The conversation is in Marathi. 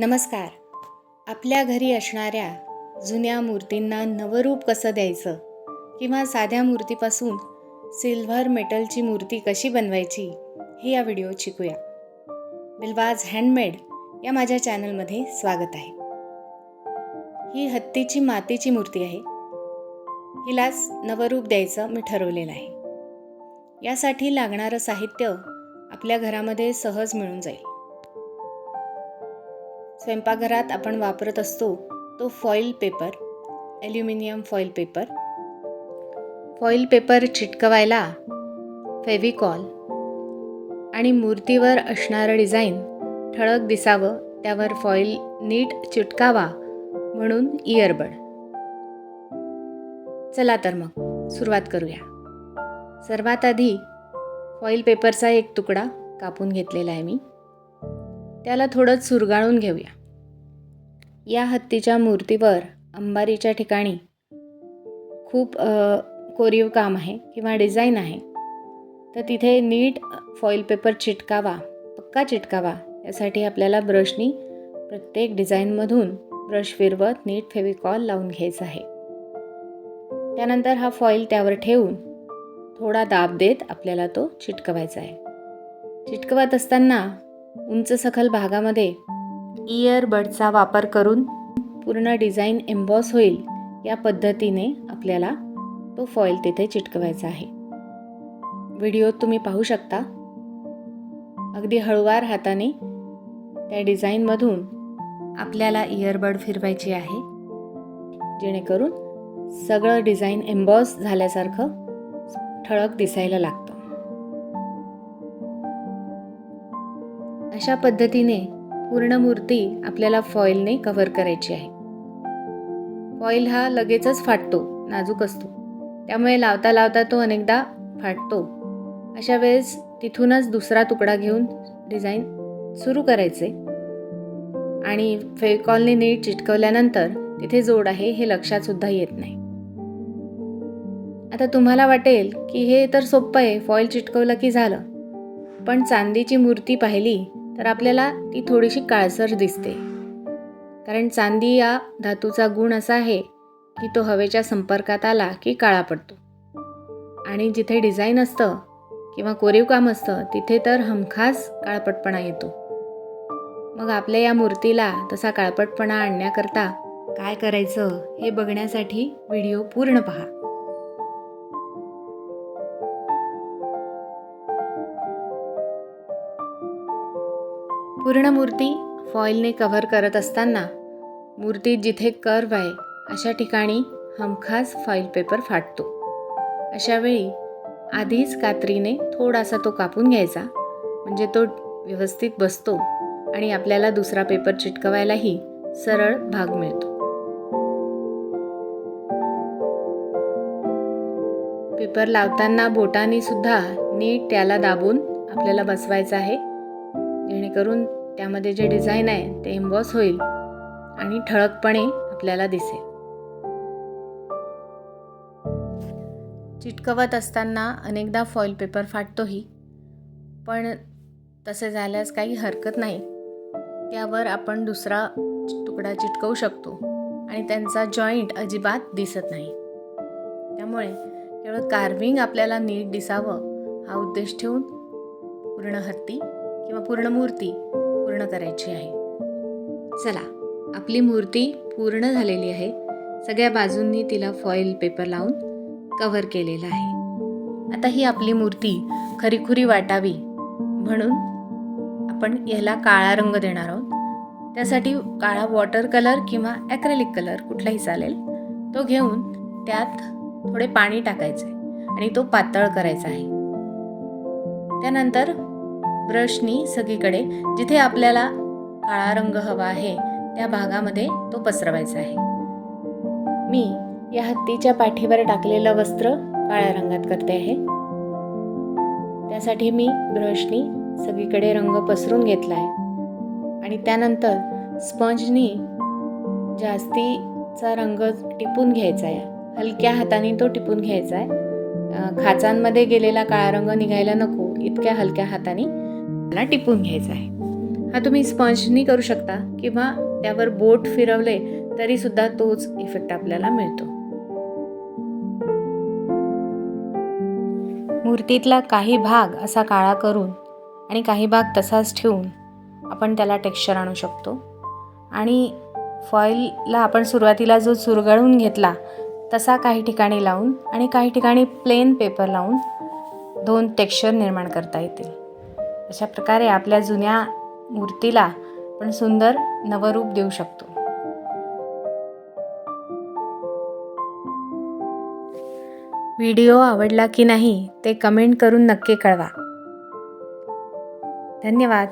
नमस्कार. आपल्या घरी असणाऱ्या जुन्या मूर्तींना नवरूप कसं द्यायचं? किंवा साध्या मूर्तीपासून सिल्व्हर मेटलची मूर्ती कशी बनवायची? हे या व्हिडिओत शिकूया. बिलवाज हँडमेड या माझ्या चॅनलमध्ये स्वागत आहे. ही हत्तीची मातीची मूर्ती आहे. हिलाच नवरूप द्यायचं मी ठरवलेलं आहे. यासाठी लागणारं साहित्य आपल्या घरामध्ये सहज मिळून जाईल. स्वयंपाकघरात आपण वापरत असतो तो foil paper aluminium foil paper. Foil paper चिटकवायला Fevicol आणि मूर्तीवर असणारं डिझाईन ठळक दिसावं त्यावर फॉईल नीट चिटकावा म्हणून इयरबड. चला तर मग सुरुवात करूया. सर्वात आधी फॉईल पेपरचा एक तुकडा कापून घेतलेला आहे मी. त्याला थोडं चुरगाळून घेऊया. या हत्तीच्या मूर्तीवर अंबारीच्या ठिकाणी खूप कोरीव काम आहे किंवा डिझाईन आहे. तर तिथे नीट फॉईल पेपर चिटकावा पक्का चिटकावा यासाठी आपल्याला ब्रशनी प्रत्येक डिझाईनमधून ब्रश फिरवत नीट फेविकॉल लावून घ्यायचा आहे. त्यानंतर हा फॉईल त्यावर ठेवून थोडा दाब देत आपल्याला तो चिटकवायचा आहे. चिटकवत असताना उंच सखल भागामध्ये इयरबडचा वापर करून पूर्ण डिझाईन एम्बॉस होईल या पद्धतीने आपल्याला तो फॉईल तिथे चिटकवायचा आहे. व्हिडिओत तुम्ही पाहू शकता. अगदी हळूवार हाताने त्या डिझाईनमधून आपल्याला इयरबड फिरवायची आहे. जेणेकरून सगळं डिझाईन एम्बॉस झाल्यासारखं ठळक दिसायला लागतं. अशा पद्धतीने पूर्ण मूर्ती आपल्याला फॉईलने कव्हर करायची आहे. फॉईल हा लगेचच फाटतो नाजूक असतो. त्यामुळे लावता लावता तो अनेकदा फाटतो. अशा वेळेस तिथूनच दुसरा तुकडा घेऊन डिझाईन सुरू करायचे. आणि फेविकॉलने नीट चिटकवल्यानंतर तिथे जोड आहे हे लक्षात सुद्धा येत नाही. आता तुम्हाला वाटेल की हे तर सोपं आहे फॉईल चिटकवलं की झालं. पण चांदीची मूर्ती पाहिली तर आपल्याला ती थोडीशी काळसर दिसते. कारण चांदी या धातूचा गुण असा आहे की तो हवेच्या संपर्कात आला की काळा पडतो. आणि जिथे डिझाईन असतं किंवा कोरीव काम असतं तिथे तर हमखास काळपटपणा येतो. मग आपल्या या मूर्तीला तसा काळपटपणा आणण्याकरता काय करायचं हे बघण्यासाठी व्हिडिओ पूर्ण पहा. पूर्ण मूर्ती फॉईलने कव्हर करत असताना मूर्ती जिथे कर्व आहे अशा ठिकाणी हमखास फॉईल पेपर फाटतो. अशावेळी आधीच कात्रीने थोडासा तो कापून घ्यायचा म्हणजे तो व्यवस्थित बसतो आणि आपल्याला दुसरा पेपर चिटकवायलाही सरळ भाग मिळतो. पेपर लावताना बोटाने सुद्धा नीट त्याला दाबून आपल्याला बसवायचं आहे. जेणेकरून त्यामध्ये जे डिझाईन आहे ते एम्बॉस होईल आणि ठळकपणे आपल्याला दिसेल. चिटकवत असताना अनेकदा फॉईल पेपर फाटतोही पण तसे झाल्यास काही हरकत नाही. त्यावर आपण दुसरा तुकडा चिटकवू शकतो आणि त्यांचा जॉईंट अजिबात दिसत नाही. त्यामुळे केवळ कार्विंग आपल्याला नीट दिसावं हा उद्देश ठेवून पूर्ण हत्ती किंवा पूर्ण मूर्ती पूर्ण करायची आहे. चला आपली मूर्ती पूर्ण झालेली आहे. सगळ्या बाजूंनी तिला फॉईल पेपर लावून कव्हर केलेलं आहे. आता ही आपली मूर्ती खरीखुरी वाटावी म्हणून आपण ह्याला काळा रंग देणार आहोत. त्यासाठी काळा वॉटर कलर किंवा ॲक्रेलिक कलर कुठलाही चालेल. तो घेऊन त्यात थोडे पाणी टाकायचे आणि तो पातळ करायचा आहे. त्यानंतर ब्रशनी सगळीकडे जिथे आपल्याला काळा रंग हवा आहे त्या भागामध्ये तो पसरवायचा आहे. मी या हत्तीच्या पाठीवर टाकलेलं वस्त्र काळ्या रंगात करते आहे. त्यासाठी मी ब्रशनी सगळीकडे रंग पसरून घेतला आहे आणि त्यानंतर स्पंजनी जास्तीचा रंग टिपून घ्यायचा आहे. हलक्या हाताने तो टिपून घ्यायचा आहे. खाचांमध्ये गेलेला काळा रंग निघायला नको इतक्या हलक्या हाताने मला टिपून घ्यायचा आहे. हा तुम्ही स्पंजनी करू शकता किंवा त्यावर बोट फिरवले तरी सुद्धा तोच इफेक्ट आपल्याला मिळतो. मूर्तीतला काही भाग असा काळा करून आणि काही भाग तसाच ठेवून आपण त्याला टेक्स्चर आणू शकतो. आणि फॉईलला आपण सुरुवातीला जो चुरगळून घेतला तसा काही ठिकाणी लावून आणि काही ठिकाणी प्लेन पेपर लावून दोन टेक्स्चर निर्माण करता येतील. अशा प्रकारे आपल्या जुन्या मूर्तीला पण सुंदर नवरूप देऊ शकतो. व्हिडिओ आवडला की नाही ते कमेंट करून नक्की कळवा. धन्यवाद.